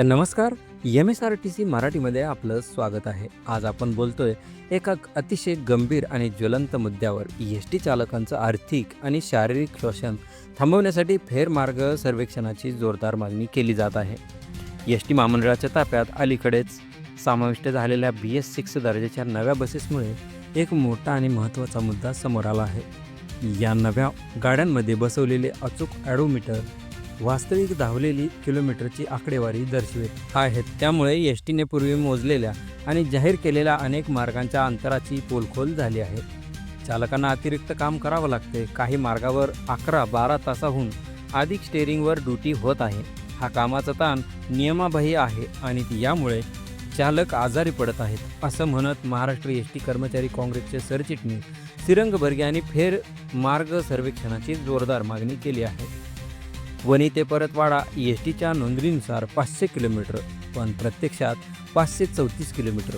तर नमस्कार M S R T C मराठीमध्ये आपलं स्वागत आहे. आज आपण बोलतोय एका अतिशय गंभीर आणि ज्वलंत मुद्द्यावर. एस टी चालकांचं आर्थिक आणि शारीरिक शोषण थांबवण्यासाठी फेरमार्ग सर्वेक्षणाची जोरदार मागणी केली जात आहे. एस टी महामंडळाच्या ताफ्यात अलीकडेच समाविष्ट झालेल्या बी एस सिक्स दर्जाच्या नव्या बसेसमुळे एक मोठा आणि महत्त्वाचा मुद्दा समोर आला आहे. या नव्या गाड्यांमध्ये बसवलेले अचूक ॲडोमीटर वास्तविक धावलेली किलोमीटरची आकडेवारी दर्शवित आहेत त्यामुळे एस टीने पूर्वी मोजलेल्या आणि जाहीर केलेल्या अनेक मार्गांच्या अंतराची पोलखोल झाली आहे. चालकांना अतिरिक्त काम करावं लागते. काही मार्गावर अकरा बारा तासाहून अधिक स्टेअरिंगवर ड्युटी होत आहे. हा कामाचा ताण नियमाबाह्य आहे आणि यामुळे चालक आजारी पडत आहेत असं म्हणत महाराष्ट्र एस टी कर्मचारी काँग्रेसचे सरचिटणीस सिरंग बर्गे यांनी फेर मार्ग सर्वेक्षणाची जोरदार मागणी केली आहे. वणी ते परतवाडा एस टीच्या नोंदणीनुसार पाचशे किलोमीटर पण प्रत्यक्षात पाचशे चौतीस किलोमीटर.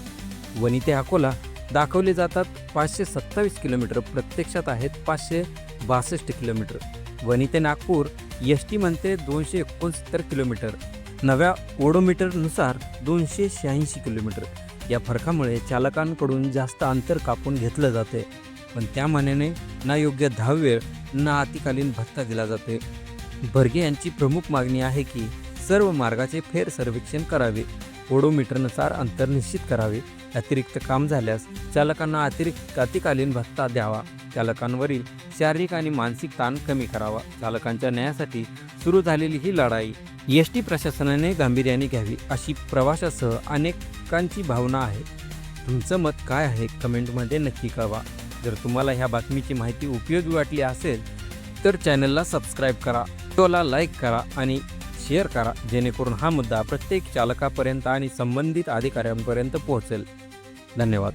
वणी ते अकोला दाखवले जातात पाचशे सत्तावीस किलोमीटर प्रत्यक्षात आहेत पाचशे बासष्ट किलोमीटर. वणी ते नागपूर एस टी म्हणते दोनशे एकोणसत्तर किलोमीटर. नव्या ओडोमीटरनुसार दोनशे शहाऐंशी किलोमीटर. या फरकामुळे चालकांकडून जास्त अंतर कापून घेतलं जाते. पण त्या मानाने ना योग्य धाववेळ ना अतिकालीन भत्ता दिला जाते. भरगे यांची प्रमुख मागणी आहे की सर्व मार्गाचे फेर सर्वेक्षण करावे. ओडोमीटरनुसार अंतर निश्चित करावे. अतिरिक्त काम झाल्यास चालकांना अतिरिक्त अतिकालीन भत्ता द्यावा. चालकांवरील शारीरिक आणि मानसिक ताण कमी करावा. चालकांच्या न्यायासाठी सुरू झालेली ही लढाई एस टी प्रशासनाने गांभीर्याने घ्यावी अशी प्रवाशासह अनेकांची भावना आहे. तुमचं मत काय आहे? कमेंटमध्ये नक्की कळवा. जर तुम्हाला ह्या बातमीची माहिती उपयोगी वाटली असेल तर चॅनलला सबस्क्राईब करा. व्हिडिओला लाईक करा आणि शेअर करा जेणेकरून हा मुद्दा प्रत्येक चालकापर्यंत आणि संबंधित अधिकाऱ्यांपर्यंत पोहोचेल. धन्यवाद.